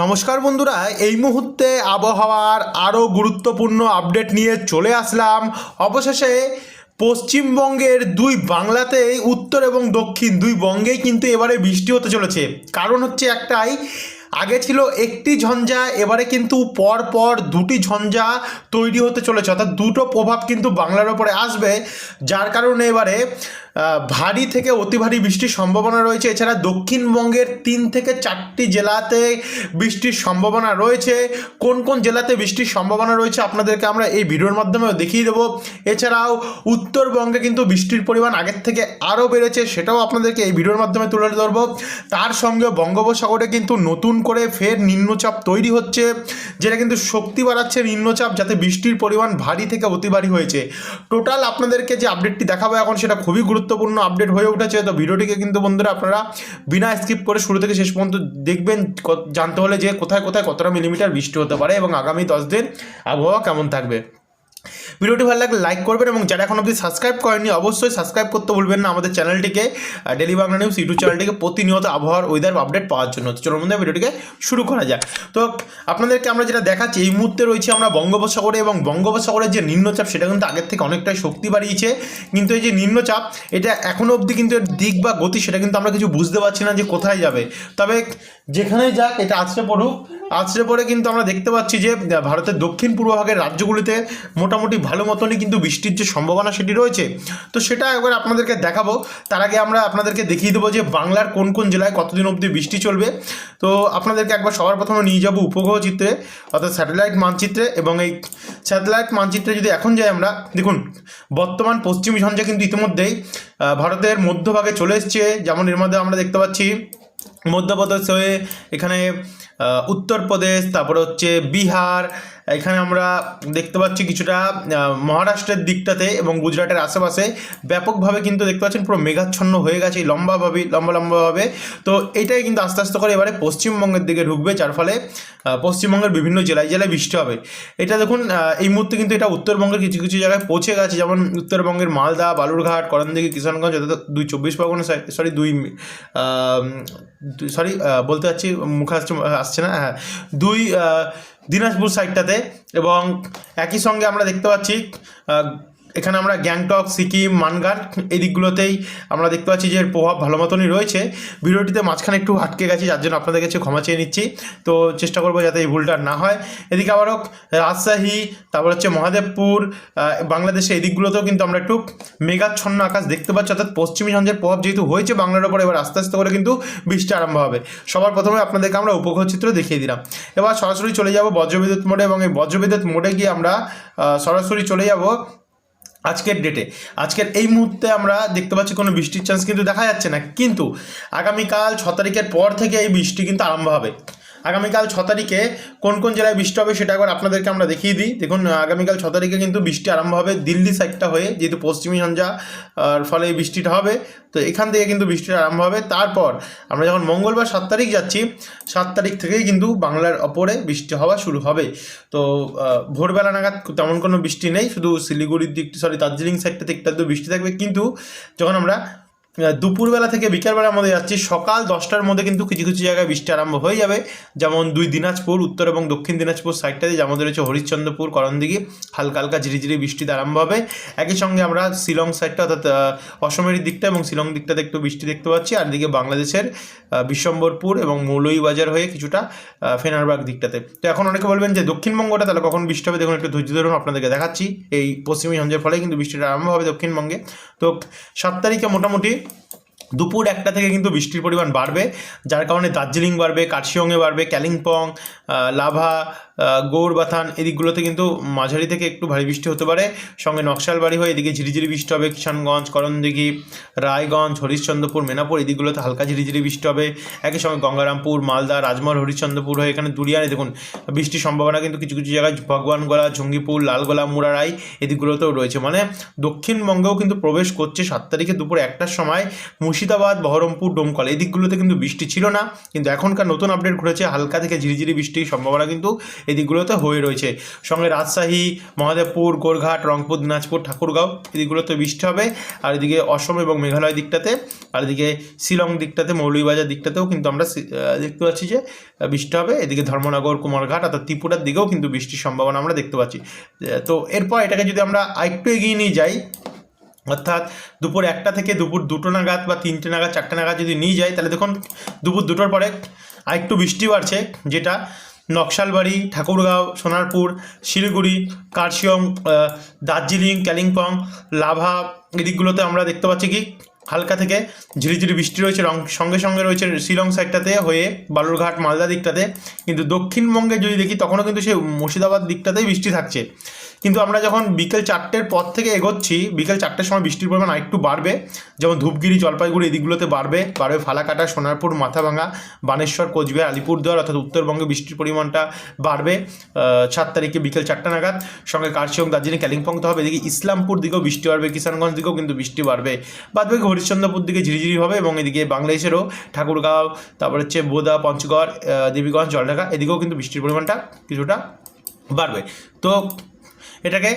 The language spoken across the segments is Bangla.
নমস্কার বন্ধুরা, এই মুহূর্তে আবহাওয়ার আরও গুরুত্বপূর্ণ আপডেট নিয়ে চলে আসলাম। অবশেষে পশ্চিমবঙ্গের দুই বাংলাতেই, উত্তর এবং দক্ষিণ দুই বঙ্গেই কিন্তু এবারে বৃষ্টি হতে চলেছে। কারণ হচ্ছে একটাই আগে ছিল একটি ঝঞ্ঝা, এবারে কিন্তু পর পর দুটি ঝঞ্ঝা তৈরি হতে চলেছে। অর্থাৎ দুটো প্রভাব কিন্তু বাংলার ওপরে আসবে, যার কারণে এবারে ভারী থেকে অতি ভারী বৃষ্টির সম্ভাবনা রয়েছে। এছাড়া দক্ষিণবঙ্গের তিন থেকে চারটি জেলাতে বৃষ্টির সম্ভাবনা রয়েছে। কোন কোন জেলাতে বৃষ্টির সম্ভাবনা রয়েছে আপনাদেরকে আমরা এই ভিডিওর মাধ্যমে দেখিয়ে দেবো। এছাড়াও উত্তরবঙ্গে কিন্তু বৃষ্টির পরিমাণ আগের থেকে আরও বেড়েছে, সেটাও আপনাদেরকে এই ভিডিওর মাধ্যমে তুলে ধরবো। তার সঙ্গে বঙ্গোপসাগরে কিন্তু নতুন করে ফের নিম্নচাপ তৈরি হচ্ছে, যেটা কিন্তু শক্তি বাড়াচ্ছে নিম্নচাপ যাতে বৃষ্টির পরিমাণ ভারী থেকে অতি ভারী হয়েছে। টোটাল আপনাদেরকে যে আপডেটটি দেখাবো এখন সেটা খুবই গুরুত্বপূর্ণ আপডেট হয়ে উঠেছে, তো ভিডিওটিকে কিন্তু বন্ধুরা আপনারা বিনা স্কিপ করে শুরু থেকে শেষ পর্যন্ত দেখবেন, জানতে হলে যে কোথায় কোথায় কতটা মিলিমিটার বৃষ্টি হতে পারে এবং আগামী দশ দিন আবহাওয়া কেমন থাকবে। ভিডিওটি ভালো লাগলে লাইক করবেন এবং যারা এখন অবধি সাবস্ক্রাইব করেননি, অবশ্যই সাবস্ক্রাইব করতে ভুলবেন না আমাদের চ্যানেলটিকে ডেলি বাংলা নিউজ ইউটিউব চ্যানেলটিকে প্রতিনিয়ত আবহাওয়ার ওয়েদার আপডেট পাওয়ার জন্য। চলুন বন্ধুরা, ভিডিওটিকে শুরু করা যাক। তো আপনাদেরকে আমরা যেটা দেখাচ্ছি, এই মুহূর্তে রয়েছে আমরা বঙ্গোপসাগরে এবং বঙ্গোপসাগরের যে নিম্নচাপ, সেটা কিন্তু আগের থেকে অনেকটাই শক্তি বাড়িয়েছে। কিন্তু এই যে নিম্নচাপ, এটা এখনও অবধি কিন্তু দিক বা গতি, সেটা কিন্তু আমরা কিছু বুঝতে পারছি না যে কোথায় যাবে। তবে যেখানেই যাক, এটা আছড়ে পড়ুক। আছড়ে পড়ে কিন্তু আমরা দেখতে পাচ্ছি যে ভারতের দক্ষিণ পূর্ব ভাগের রাজ্যগুলিতে মোটামুটি ভালো মতনই কিন্তু বৃষ্টির যে সম্ভাবনা সেটি রয়েছে। তো সেটা একবার আপনাদেরকে দেখাবো। তার আগে আমরা আপনাদেরকে দেখিয়ে দেবো যে, বাংলার কোন কোন জেলায় কতদিন অবধি বৃষ্টি চলবে। তো আপনাদেরকে একবার সবার প্রথমে নিয়ে যাব উপগ্রহ চিত্রে, অর্থাৎ স্যাটেলাইট মানচিত্রে এবং এই স্যাটেলাইট মানচিত্রে যদি এখন যাই আমরা, দেখুন, বর্তমান পশ্চিমী ঝঞ্ঝা কিন্তু ইতিমধ্যেই ভারতের মধ্যভাগে চলে এসছে। যেমন এর মধ্যে আমরা দেখতে পাচ্ছি মধ্যপ্রদেশ হয়ে এখানে উত্তরপ্রদেশ তারপরে হচ্ছে বিহার এখানে আমরা দেখতে পাচ্ছি কিছুটা মহারাষ্ট্রের দিকটাতে এবং গুজরাটের আশেপাশে ব্যাপকভাবে কিন্তু দেখতে পাচ্ছেন পুরো মেঘাচ্ছন্ন হয়ে গেছে লম্বাভাবে লম্বা লম্বাভাবে তো এটাই কিন্তু আস্তে আস্তে করে এবারে পশ্চিমবঙ্গের দিকে ঢুকবে, যার ফলে পশ্চিমবঙ্গের বিভিন্ন জেলায় জেলায় বৃষ্টি হবে। এটা দেখুন এই মুহূর্তে কিন্তু এটা উত্তরবঙ্গের কিছু কিছু জায়গায় পৌঁছে গেছে, যেমন উত্তরবঙ্গের মালদা, বালুরঘাট, করণদিঘি, কিষানগঞ্জ দুই চব্বিশ পরগনা সরি দুই সরি বলতে যাচ্ছি মুখে আসছে আসছে না হ্যাঁ দুই দিনাজপুর সাইডটাতে এবং একই সঙ্গে আমরা দেখতে পাচ্ছি এখানে আমরা গ্যাংটক, সিকিম মানগান এই দিকগুলোতেই আমরা দেখতে পাচ্ছি যে এর প্রভাব ভালো মতনই রয়েছে। ভিডিওটিতে মাঝখানে একটু আটকে গেছি, যার জন্য আপনাদের কাছে ক্ষমা চেয়ে নিচ্ছি। তো চেষ্টা করব যাতে এই ভুলটা না হয়। এদিকে আবারও রাজশাহী, তারপর হচ্ছে মহাদেবপুর বাংলাদেশে এই দিকগুলোতেও কিন্তু আমরা একটু মেঘাচ্ছন্ন আকাশ দেখতে পাচ্ছি। অর্থাৎ পশ্চিমী ঝঞ্ঝের প্রভাব যেহেতু হয়েছে বাংলার ওপর, এবার আস্তে আস্তে করে কিন্তু বৃষ্টি আরম্ভ হবে। সবার প্রথমে আপনাদেরকে আমরা উপগ্রহ চিত্র দেখিয়ে দিলাম। এবার সরাসরি চলে যাব বজ্রবিদ্যুৎ মোডে এবং এই বজ্রবিদ্যুৎ মোডে গিয়ে আমরা সরাসরি চলে যাব আজকের ডেটে আজকের এই মুহূর্তে আমরা দেখতে পাচ্ছি কোনো বৃষ্টির চান্স কিন্তু দেখা যাচ্ছে না। কিন্তু আগামীকাল ছ তারিখের পর থেকে এই বৃষ্টি কিন্তু আরম্ভ হবে। আগামীকাল ছ তারিখে কোন কোন জেলায় বৃষ্টি হবে সেটা একবার আপনাদেরকে আমরা দেখিয়ে দিই। দেখুন আগামীকাল ছ তারিখে কিন্তু বৃষ্টি আরম্ভ হবে দিল্লি সাইডটা হয়ে, যেহেতু পশ্চিমী আর ফলে এই বৃষ্টিটা হবে। তো এখান থেকে কিন্তু বৃষ্টিটা আরম্ভ হবে। তারপর আমরা যখন মঙ্গলবার সাত তারিখ যাচ্ছি, সাত তারিখ থেকেই কিন্তু বাংলার ওপরে বৃষ্টি হওয়া শুরু হবে। তো ভোরবেলা নাগাদ তেমন কোনো বৃষ্টি নেই। শুধু শিলিগুড়ির দিক সরি দার্জিলিং সাইডটা দিকটা তো বৃষ্টি থাকবে। কিন্তু যখন আমরা দুপুরবেলা থেকে বিকালবেলার মধ্যে যাচ্ছি। সকাল দশটার মধ্যে কিন্তু কিছু কিছু জায়গায় বৃষ্টি আরম্ভ হয়ে যাবে। যেমন দুই দিনাজপুর, উত্তর এবং দক্ষিণ দিনাজপুর সাইডটাতে যেমন রয়েছে হরিশ্চন্দ্রপুর, করণদিঘি হালকা হালকা ঝিরিঝিরি বৃষ্টিতে আরম্ভ হবে। একই সঙ্গে আমরা শিলং সাইডটা অর্থাৎ অসমের দিকটা এবং শিলং দিকটাতে একটু বৃষ্টি দেখতে পাচ্ছি। আর দিকে বাংলাদেশের বিশ্বম্বরপুর এবং মৌলভীবাজার হয়ে কিছুটা ফেনারবাগ দিকটাতে। তো এখন অনেকে বলবেন যে দক্ষিণবঙ্গটা তাহলে কখন বৃষ্টি হবে? দেখুন, একটু ধৈর্য ধরুন, আপনাদেরকে দেখাচ্ছি। এই পশ্চিমী ঝঞ্ঝের ফলে কিন্তু বৃষ্টিটা আরম্ভ হবে দক্ষিণবঙ্গে। তো সাত তারিখে মোটামুটি day. দুপুর একটা থেকে কিন্তু বৃষ্টির পরিমাণ বাড়বে, যার কারণে দার্জিলিং বাড়বে, কার্শিয়ংয়ে বাড়বে কালিম্পং লাভা গৌরবাথান এদিকগুলোতে কিন্তু মাঝারি থেকে একটু ভারী বৃষ্টি হতে পারে। সঙ্গে নকশালবাড়ি হয়ে এদিকে ঝিরিঝিরি বৃষ্টি হবে, কিষানগঞ্জ, করণদিঘি, রায়গঞ্জ, হরিশ্চন্দ্রপুর, মেনাপুর এদিকগুলোতে হালকা ঝিরিঝিরি বৃষ্টি হবে। একই সঙ্গে গঙ্গারামপুর, মালদা, রাজমহল, হরিশ্চন্দ্রপুর হয়ে এখানে দুরিয়ানে দেখুন বৃষ্টির সম্ভাবনা কিন্তু কিছু কিছু জায়গায় ভগবানগোলা জঙ্গিপুর লালগোলা, মুরারাই এদিকগুলোতেও রয়েছে। মানে দক্ষিণবঙ্গেও কিন্তু প্রবেশ করছে সাত তারিখে দুপুর একটার সময়। মুর্শিদাবাদ, বহরমপুর, ডোমকল, এই দিকগুলোতে কিন্তু বৃষ্টি ছিল না, কিন্তু এখনকার নতুন আপডেট ঘুরেছে, হালকা থেকে ঝিরিঝিরি বৃষ্টির সম্ভাবনা কিন্তু এই দিকগুলোতে হয়ে রয়েছে। সঙ্গে রাজশাহী, মহাদেবপুর, গোরঘাট, রংপুর, দিনাজপুর, ঠাকুরগাঁও, এই দিকগুলোতে বৃষ্টি হবে। আর এদিকে অসম এবং মেঘালয় দিকটাতে, আর এদিকে শিলং দিকটাতে, মৌলভীবাজার দিকটাতেও কিন্তু আমরা দেখতে পাচ্ছি যে বৃষ্টি হবে। এদিকে ধর্মনগর, কুমারঘাট, অর্থাৎ ত্রিপুরার দিকেও কিন্তু বৃষ্টির সম্ভাবনা আমরা দেখতে পাচ্ছি। তো এরপর এটাকে যদি আমরা আরেকটু এগিয়ে নিয়ে যাই অর্থাৎ দুপুর একটা থেকে দুপুর দুটো নাগাদ বা তিনটে নাগাদ, চারটে নাগাদ যদি নিয়ে যাই তাহলে দেখুন দুপুর দুটোর পরে আরেকটু বৃষ্টি বাড়ছে, যেটা নকশালবাড়ি, ঠাকুরগাঁও, সোনারপুর, শিলিগুড়ি, কার্শিয়ং দার্জিলিং কালিম্পং লাভা এদিকগুলোতে আমরা দেখতে পাচ্ছি কি হালকা থেকে ঝিরিঝিরি বৃষ্টি রয়েছে, রং সঙ্গে সঙ্গে রয়েছে শিলং সাইডটাতে হয়ে বালুরঘাট, মালদা দিকটাতে। কিন্তু দক্ষিণবঙ্গে যদি দেখি, তখনও কিন্তু সেই মুর্শিদাবাদ দিকটাতেই বৃষ্টি থাকছে। কিন্তু আমরা যখন বিকেল চারটের পর থেকে এগোচ্ছি, বিকেল চারটের সময় বৃষ্টির পরিমাণ আরেকটু বাড়বে। যেমন ধূপগিরি, জলপাইগুড়ি এই দিকগুলোতে বাড়বে। বাড়বে ফালাকাটা, সোনারপুর মাথাভাঙা বানেশ্বর, কোচবিহার, আলিপুরদুয়ার অর্থাৎ উত্তরবঙ্গে বৃষ্টির পরিমাণটা বাড়বে সাত তারিখে বিকেল চারটা নাগাদ। সঙ্গে কার্শিয়ং দার্জিলিং কালিম্পং তো হবে এদিকে ইসলামপুর দিকেও বৃষ্টি বাড়বে কিষানগঞ্জ দিকেও কিন্তু বৃষ্টি বাড়বে। বাদ বাকি হরিশ্চন্দ্রপুর দিকে ঝিরিঝিরি হবে এবং এদিকে বাংলাদেশেরও ঠাকুরগাঁও, তারপর হচ্ছে বোদা, পঞ্চগড় দেবীগঞ্জ, জলঢাকা এদিকেও কিন্তু বৃষ্টির পরিমাণটা কিছুটা বাড়বে। তো এটাকে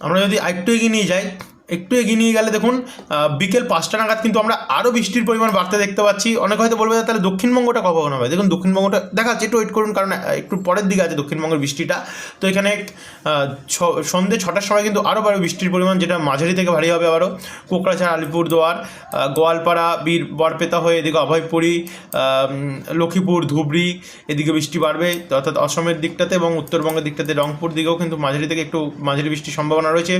আমরা যদি আরেকটু এগিয়ে নিয়ে যাই একটু এগিয়ে নিয়ে গেলে দেখুন বিকেল পাঁচটা নাগাদ কিন্তু আমরা আরও বৃষ্টির পরিমাণ বাড়তে দেখতে পাচ্ছি। অনেক হয়তো বলবে তাহলে দক্ষিণবঙ্গটা কখন হবে? দেখুন, দক্ষিণবঙ্গটা, দেখা যাচ্ছে, একটু ওয়েট করুন, কারণ একটু পরের দিকে আছে দক্ষিণবঙ্গের বৃষ্টিটা। তো এখানে সন্ধ্যে ছটার সময় কিন্তু আরও বাড়বে বৃষ্টির পরিমাণ, যেটা মাঝারি থেকে ভারী হবে আবারও। কোকড়াঝাড়, আলিপুরদুয়ার গোয়ালপাড়া, বীর বরপেতা হয়ে এদিকে অভয়পুরী লক্ষ্মীপুর, ধুবড়ি, এদিকে বৃষ্টি বাড়বে, অর্থাৎ অসমের দিকটাতে এবং উত্তরবঙ্গের দিকটাতে রংপুর দিকেও কিন্তু মাঝারি থেকে একটু মাঝারি বৃষ্টির সম্ভাবনা রয়েছে।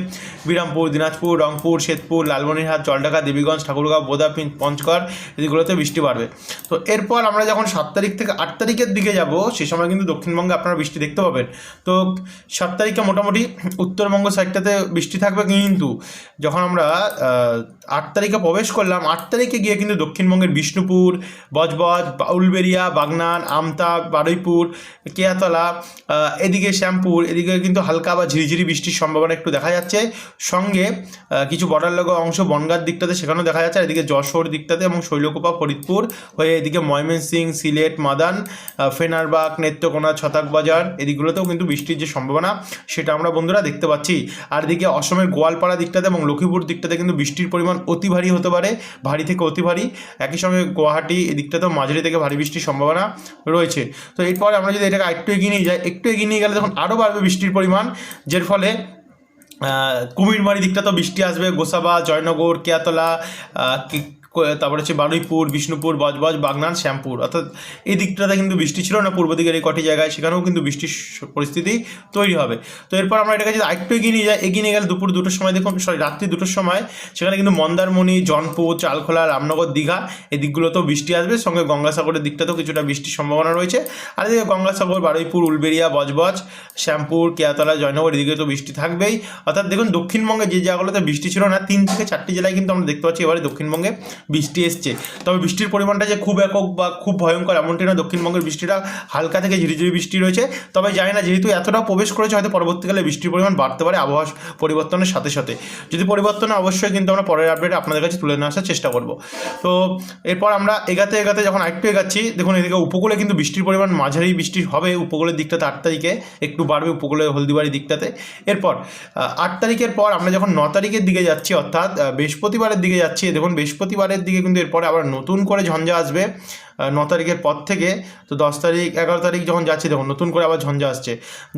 বিরামপুর, দিনাজপুর রংপুর শেতপুর, লালমনিরহাট, জলঢাকা, দেবীগঞ্জ, ঠাকুরগাঁও বোদাপিন পঞ্চগড় এদিকগুলোতে বৃষ্টি বাড়বে। তো এরপর আমরা যখন সাত তারিখ থেকে আট তারিখের দিকে যাব, সে সময় কিন্তু দক্ষিণবঙ্গে আপনারা বৃষ্টি দেখতে পাবেন। তো সাত তারিখে মোটামুটি উত্তরবঙ্গ সাইডটাতে বৃষ্টি থাকবে কিন্তু যখন আমরা আট তারিখে প্রবেশ করলাম, আট তারিখে গিয়ে কিন্তু দক্ষিণবঙ্গের বিষ্ণুপুর, বজবজ উলবেরিয়া বাগনান, আমতা, বারুইপুর, কেয়াতলা এদিকে শ্যামপুর, এদিকে কিন্তু হালকা বা ঝিরিঝিরি বৃষ্টির সম্ভাবনা একটু দেখা যাচ্ছে। সঙ্গে কিছু বর্ডার লগা অংশ বনগাঁর দিকটাতে, সেখানেও দেখা যাচ্ছে। এদিকে যশোর দিকটাতে এবং শৈলকোপা, ফরিদপুর হয়ে এদিকে ময়মনসিং, সিলেট, মাদান ফেনারবাগ, নেত্রকোনা ছতাক বাজার এদিকগুলোতেও কিন্তু বৃষ্টির যে সম্ভাবনা, সেটা আমরা বন্ধুরা দেখতে পাচ্ছি। আর এদিকে অসমের গোয়ালপাড়া দিকটাতে এবং লক্ষ্মীপুর দিকটাতে কিন্তু বৃষ্টির পরিমাণ অতি ভারী হতে পারে, ভারী থেকে অতি ভারী। একই সঙ্গে গুয়াহাটি এদিকটাতেও মাঝারি থেকে ভারী বৃষ্টির সম্ভাবনা রয়েছে। তো এরপরে আমরা যদি এটাকে একটু এগিয়ে নিয়ে যাই, একটু এগিয়ে নিয়ে গেলে তখন আরও বাড়বে বৃষ্টির পরিমাণ, যার ফলে কুমিরমারি দিকটা তো বৃষ্টি আসবে গোসাবা জয়নগর কেয়াতলা তারপর হচ্ছে বারুইপুর, বিষ্ণুপুর, বজবজ, বাগনান, শ্যামপুর। অর্থাৎ এই দিকটাতে কিন্তু বৃষ্টি ছিল না, পূর্ব দিকের এই কটি জায়গায়, সেখানেও কিন্তু বৃষ্টির পরিস্থিতি তৈরি হবে। তো এরপর আমরা এটাকে যদি আরেকটু এগিয়ে নিয়ে যাই, এগিয়ে নিয়ে গেলে দুপুর দুটোর সময় দেখুন সরি রাত্রি দুটোর সময় সেখানে কিন্তু মন্দারমণি জনপুর চালখোলা, রামনগর, দীঘা, এই দিকগুলোতেও বৃষ্টি আসবে। সঙ্গে গঙ্গাসাগরের দিকটাতেও কিছুটা বৃষ্টির সম্ভাবনা রয়েছে। আর এদিকে গঙ্গাসাগর, বারুইপুর, উলবেড়িয়া, বজবজ, শ্যামপুর, কেয়াতলা, জয়নগর এদিকে তো বৃষ্টি থাকবেই। অর্থাৎ দেখুন, দক্ষিণবঙ্গে যে জায়গাগুলোতে বৃষ্টি ছিল না, তিন থেকে চারটি জেলায় কিন্তু আমরা দেখতে পাচ্ছি এবারে দক্ষিণবঙ্গে। বৃষ্টি এসছে। তবে বৃষ্টির পরিমাণটা যে খুব একক বা খুব ভয়ঙ্কর এমনটি না, দক্ষিণবঙ্গের বৃষ্টিটা হালকা থেকে ঝিরিঝিরি বৃষ্টি রয়েছে। তবে জানি না, যেহেতু এতটা প্রবেশ করেছে, হয়তো পরবর্তীকালে বৃষ্টির পরিমাণ বাড়তে পারে আবহাওয়া পরিবর্তনের সাথে সাথে। যদি পরিবর্তন অবশ্যই কিন্তু আমরা পরের আপডেট আপনাদের কাছে তুলে নিয়ে আসার চেষ্টা করব। তো এরপর আমরা এগাতে এগাতে যখন আরেকটু এগাচ্ছি, দেখুন এদিকে উপকূলে কিন্তু বৃষ্টির পরিমাণ মাঝারি বৃষ্টি হবে উপকূলের দিকটাতে আট তারিখে, একটু বাড়বে উপকূলে হলদিবাড়ি দিকটাতে। এরপর আট তারিখের পর আমরা যখন ন তারিখের দিকে যাচ্ছি, অর্থাৎ বৃহস্পতিবারের দিকে যাচ্ছি, দেখুন বৃহস্পতিবারের দিকে কিন্তু এরপরে আবার নতুন করে ঝঞ্ঝা আসবে ন তারিখের পর থেকে। তো দশ তারিখ, এগারো তারিখ যখন যাচ্ছে, দেখুন, নতুন করে আবার ঝঞ্ঝা আসছে।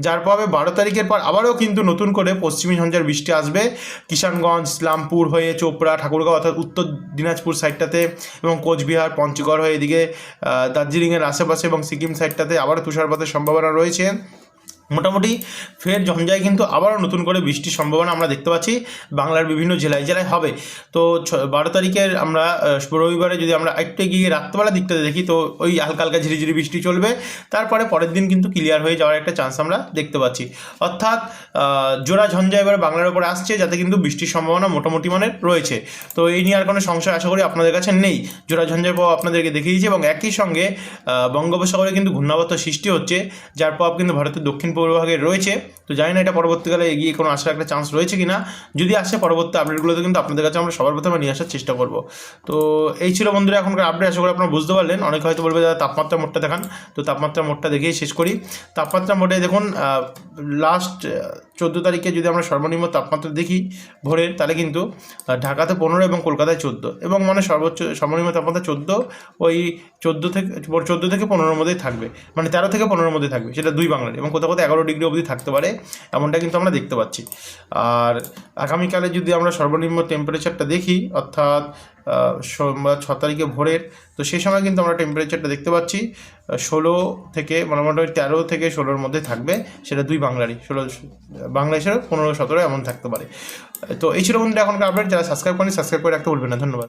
যার পর বারো তারিখের পর আবারও কিন্তু নতুন করে পশ্চিমী ঝঞ্ঝার বৃষ্টি আসবে। কিষানগঞ্জ, ইসলামপুর হয়ে চোপড়া, ঠাকুরগাঁও, অর্থাৎ উত্তর দিনাজপুর সাইডটাতে এবং কোচবিহার, পঞ্চগড় হয়ে এদিকে দার্জিলিংয়ের আশেপাশে এবং সিকিম সাইডটাতে আবারও তুষারপাতের সম্ভাবনা রয়েছে। মোটামুটি ফের ঝঞ্ঝায় কিন্তু আবারও নতুন করে বৃষ্টির সম্ভাবনা আমরা দেখতে পাচ্ছি, বাংলার বিভিন্ন জেলায় জেলায় হবে। তো বারো তারিখের আমরা রবিবারে যদি আমরা একটু গিয়ে রাত্রবেলা দিকটাতে দেখি, তো ওই হালকা হালকা ঝিরিঝিরি বৃষ্টি চলবে। তারপরে পরের দিন কিন্তু ক্লিয়ার হয়ে যাওয়ার একটা চান্স আমরা দেখতে পাচ্ছি। অর্থাৎ জোড়া ঝঞ্ঝা এবার বাংলার উপরে আসছে, যাতে কিন্তু বৃষ্টির সম্ভাবনা মোটামুটি মানের রয়েছে। তো এই নিয়ে আর কোনো সংশয় আশা করি আপনাদের কাছে নেই। জোড়া ঝঞ্ঝার প্রভাব আপনাদেরকে দেখিয়ে দিয়েছি এবং একই সঙ্গে বঙ্গোপসাগরে কিন্তু ঘূর্ণাবর্ত সৃষ্টি হচ্ছে, যার প্রভাব কিন্তু ভারতের দক্ষিণ পূর্বভাগে রয়েছে। তো জানি না এটা পরবর্তীকালে এগিয়ে কোনো আসার একটা চান্স রয়েছে কিনা। যদি আসে পরবর্তী আপডেটগুলোতে কিন্তু আপনাদের কাছে আমরা সবার প্রথমে নিয়ে আসার চেষ্টা করব। তো এই ছিল বন্ধুরা এখনকার আপডেট আশা করি আপনারা বুঝতে পারলেন। অনেকে হয়তো বলবে, দাদা, তাপমাত্রা মোটটা দেখান। তো তাপমাত্রা মোডটা দেখেই শেষ করি। তাপমাত্রা মোটে দেখুন লাস্ট চোদ্দ তারিখে যদি আমরা সর্বনিম্ন তাপমাত্রা দেখি ভোরের, তাহলে কিন্তু ঢাকাতে পনেরো এবং কলকাতায় চোদ্দ। এবং মানে সর্বোচ্চ, সর্বনিম্ন তাপমাত্রা চোদ্দ, ওই চোদ্দ থেকে চোদ্দ থেকে পনেরোর মধ্যেই থাকবে। মানে তেরো থেকে পনেরোর মধ্যে থাকবে, সেটা দুই বাংলার এবং কোথাও কোথাও এগারো ডিগ্রি অবধি থাকতে পারে, এমনটা কিন্তু আমরা দেখতে পাচ্ছি। আর আগামীকালে যদি আমরা সর্বনিম্ন টেম্পারেচারটা দেখি, অর্থাৎ সোমবার ছ তারিখে ভোরের, তো সেই সময় কিন্তু আমরা টেম্পারেচারটা দেখতে পাচ্ছি। ষোলো থেকে, মোটামুটি তেরো থেকে ষোলোর মধ্যে থাকবে, সেটা দুই বাংলারই, ষোলো বাংলা হিসেবে পনেরো, সতেরো, এমন থাকতে পারে। তো এই ছিল বন্ধুরা, এখনকার আপডেট যারা সাবস্ক্রাইব করেন সাবস্ক্রাইব করে রাখতে বলবেন না। ধন্যবাদ।